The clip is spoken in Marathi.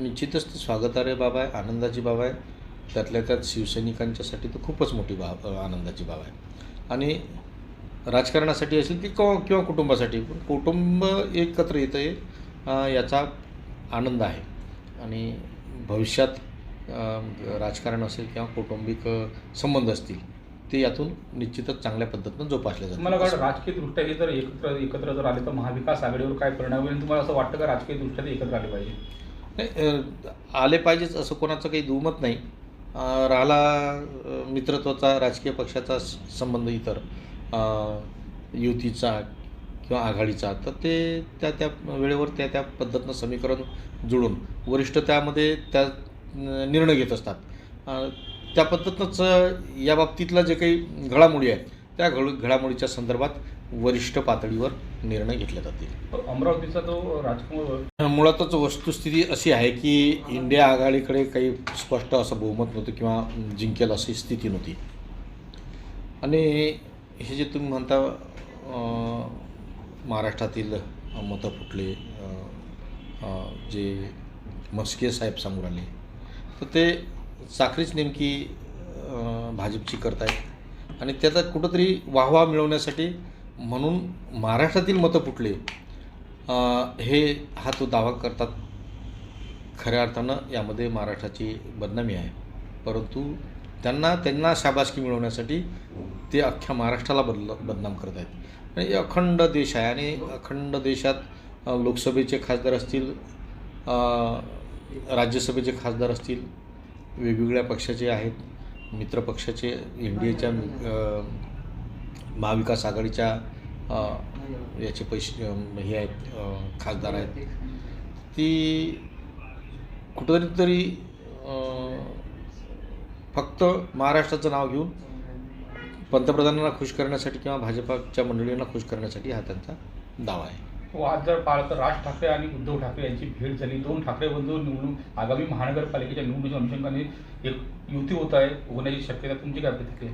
निश्चितच ते स्वागतार्ह बाब आहे आनंदाची बाब आहे. त्यातल्या त्यात शिवसैनिकांच्यासाठी तर खूपच मोठी बाब आनंदाची बाब आहे. आणि राजकारणासाठी असेल की किंवा किंवा कुटुंबासाठी पण कुटुंब एकत्र येतं आहे याचा आनंद आहे. आणि भविष्यात राजकारण असेल किंवा कौटुंबिक संबंध असतील ते यातून निश्चितच चांगल्या पद्धतीनं जोपासले जातात मला वाटतं राजकीय दृष्ट्या जर एकत्र एकत्र जर आले तर महाविकास आघाडीवर काय परिणाम होईल? तुम्हाला असं वाटतं का राजकीय दृष्ट्या एकत्र आले पाहिजे? नाही, आले पाहिजेच असं कोणाचं काही दुमत नाही. राहिला मित्रत्वाचा राजकीय पक्षाचा स- संबंध इतर युतीचा किंवा आघाडीचा. तर ते त्या त्या वेळेवर त्या त्या पद्धतीनं समीकरण जुळून वरिष्ठ त्यामध्ये त्या निर्णय घेत असतात. त्या पद्धतीनंच या बाबतीतलं जे काही घडामोडी आहेत त्या घड घडामोडीच्या संदर्भात वरिष्ठ पातळीवर निर्णय घेतले जातील. अमरावतीचा जो राजकुमार मुळातच वस्तुस्थिती अशी आहे की इंडिया आघाडीकडे काही स्पष्ट असं बहुमत नव्हतं किंवा जिंकेल अशी स्थिती नव्हती. आणि हे जे तुम्ही म्हणता महाराष्ट्रातील मतं फुटले जे मस्के साहेब समोर आले तर ते साखरीच नेमकी भाजपची करतायत. आणि त्याचा कुठंतरी वाहवा मिळवण्यासाठी म्हणून महाराष्ट्रातील मतं फुटले. हे हा तो दावा करतात खऱ्या अर्थानं यामध्ये महाराष्ट्राची बदनामी आहे. परंतु त्यांना त्यांना शाबासकी मिळवण्यासाठी ते अख्ख्या महाराष्ट्राला बदल बदनाम करत आहेत. आणि हे अखंड देश आहे आणि अखंड देशात लोकसभेचे खासदार असतील राज्यसभेचे खासदार असतील वेगवेगळ्या पक्षाचे आहेत मित्रपक्षाचे एन डी एच्या महाविकास आघाडीच्या याचे पैसे हे आहेत खासदार आहेत. ती कुठंतरी तरी फक्त महाराष्ट्राचं नाव घेऊन पंतप्रधानांना खुश करण्यासाठी किंवा भाजपाच्या मंडळींना खुश करण्यासाठी हा त्यांचा दावा आहे. हो आज जर पाहिलं तर राज ठाकरे आणि उद्धव ठाकरे यांची भेट झाली. दोन ठाकरे बंधू निवडून आगामी महानगरपालिकेच्या निवडणुकीच्या अनुषंगाने एक युती होत आहे होण्याची शक्यता तुमची काय प्रतिक्रिया